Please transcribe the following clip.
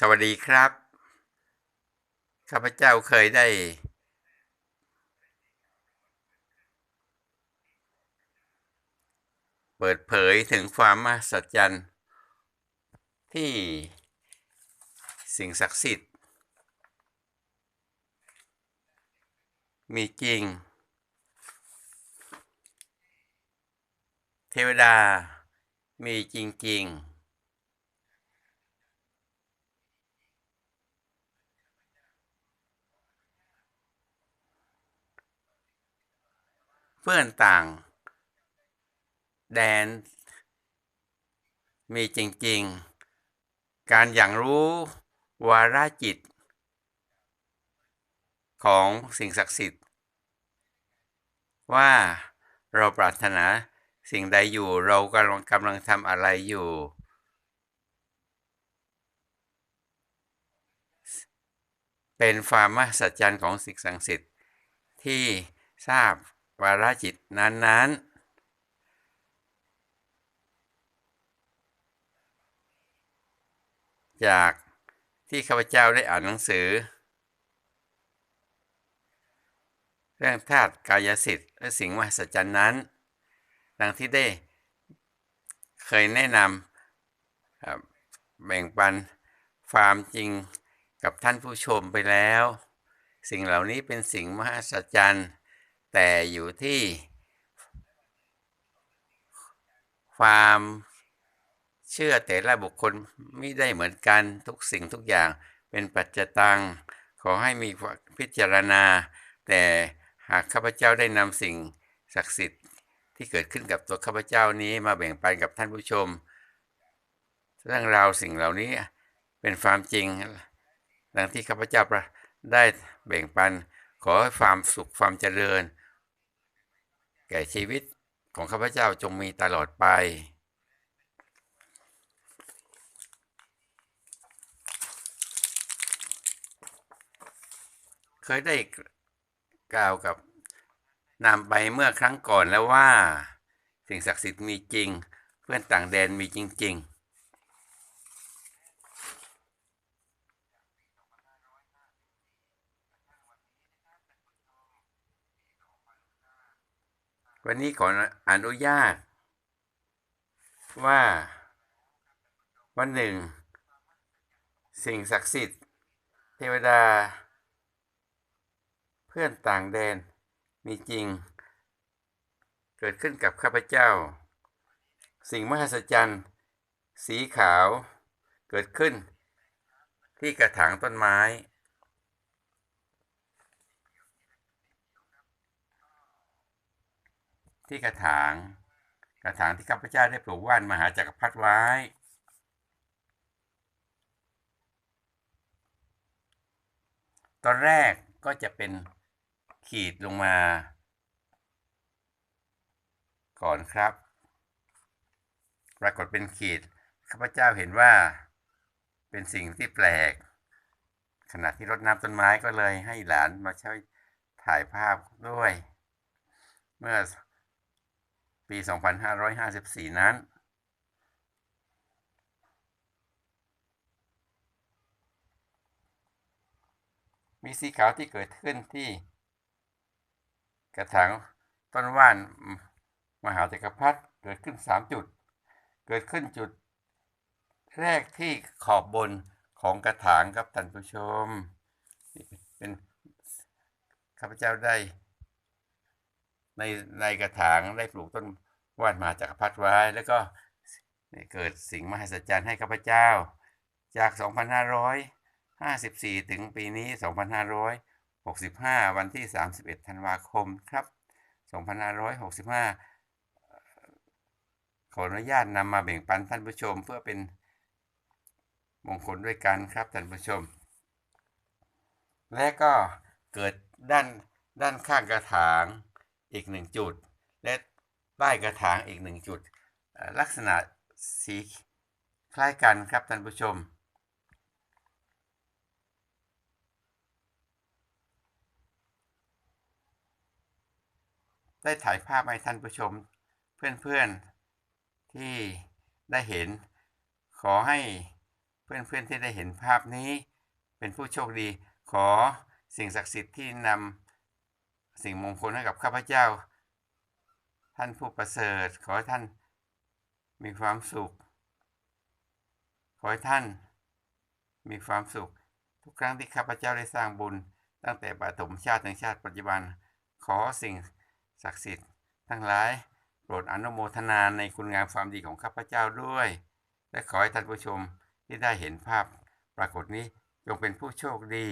สวัสดีครับข้าพเจ้าเคยได้ เปิดเผยถึงความมหัศจรรย์ที่สิ่งศักดิ์สิทธิ์ มีจริง เทวดามีจริง ๆ เพื่อนต่าง แดน มีจริง ๆ การอย่างรู้วาระจิต ของสิ่งศักดิ์สิทธิ์ ว่าเราปรารถนาสิ่งใดอยู่เรากำลังกำลังทำอะไรอยู่ เป็นความมหัศจรรย์ของสิ่งศักดิ์สิทธิ์ที่ทราบ วาระจิตนั้นๆจากที่ข้าพเจ้าได้อ่านหนังสือ เรื่องธาตุกายสิทธิ์และสิ่งมหัศจรรย์นั้น ดังที่ได้เคยแนะนำแบ่งปันความจริงกับท่านผู้ชมไปแล้ว สิ่งเหล่านี้เป็นสิ่งมหัศจรรย์ แต่อยู่ที่ ความเชื่อแต่ละบุคคลไม่ได้เหมือนกันทุกสิ่งทุกอย่างเป็นปัจจตัง ขอให้มีพิจารณา แต่หากข้าพเจ้าได้นำสิ่งศักดิ์สิทธิ์ที่เกิดขึ้นกับตัวข้าพเจ้านี้มาแบ่งปันกับท่านผู้ชม เรื่องราวสิ่งเหล่านี้เป็นความจริงดังที่ข้าพเจ้าได้แบ่งปัน ขอให้ความสุขความเจริญ แก่ชีวิตของข้าพเจ้าจงมีตลอดไป เคยได้กล่าวกับนำไปเมื่อครั้งก่อนแล้วว่า สิ่งศักดิ์สิทธิ์มีจริง เพื่อนต่างแดนมีจริง ๆ วันนี้ขออนุญาต ว่าวันหนึ่ง สิ่งศักดิ์สิทธิ์ เทวดา เพื่อนต่างแดนมีจริง เกิดขึ้นกับข้าพเจ้า สิ่งมหัศจรรย์ สีขาว เกิดขึ้นที่กระถางต้นไม้ ที่กระถาง กระถางที่ข้าพเจ้าได้ปลูกว่านมหาจักรพรรดิไว้ ตอนแรกก็จะเป็นขีดลงมา ก่อนครับ ปรากฏเป็นขีดข้าพเจ้าเห็นว่าเป็นสิ่งที่แปลก ขณะที่รดน้ำต้นไม้ก็เลยให้หลานมาช่วยถ่ายภาพด้วย เมื่อ ปี 2554 นั้น มีสีขาวที่เกิดขึ้นที่ กระถางต้นว่านมหาจักรพรรดิเกิดขึ้น 3 จุด เกิดขึ้นจุดแรกที่ขอบบนของกระถางครับท่านผู้ชม เป็นข้าพเจ้าได้ ในในกระถางได้ปลูกต้นว่านมาจักพรรดิไว้ แล้วก็เกิดสิ่งมหัศจรรย์ให้ข้าพเจ้า จาก 2554 ถึงปีนี้ 2565 วันที่ 31 ธันวาคมครับ 2565 ขออนุญาตนำมาแบ่งปันท่านผู้ชมเพื่อเป็นมงคลด้วยกันครับท่านผู้ชม และก็เกิดด้านด้านข้างกระถาง อีกหนึ่งจุด และใต้กระถางอีกหนึ่งจุด ลักษณะสีคล้ายกันครับท่านผู้ชม ได้ถ่ายภาพให้ท่านผู้ชม เพื่อนๆที่ได้เห็น ขอให้เพื่อนๆที่ได้เห็นภาพนี้ เป็นผู้โชคดีขอสิ่งศักดิ์สิทธิ์ที่นำ สิ่งมงคลให้กับข้าพเจ้า ท่านผู้ประเสริฐ ขอให้ท่านมีความสุข ขอให้ท่านมีความสุข ทุกครั้งที่ข้าพเจ้าได้สร้างบุญ ตั้งแต่ปฐมชาติถึงชาติปัจจุบัน ขอสิ่งศักดิ์สิทธิ์ ทั้งหลายโปรดอนุโมทนาในคุณงามความดีของข้าพเจ้าด้วย และขอให้ท่านผู้ชมที่ได้เห็นภาพปรากฏนี้จงเป็นผู้โชคดี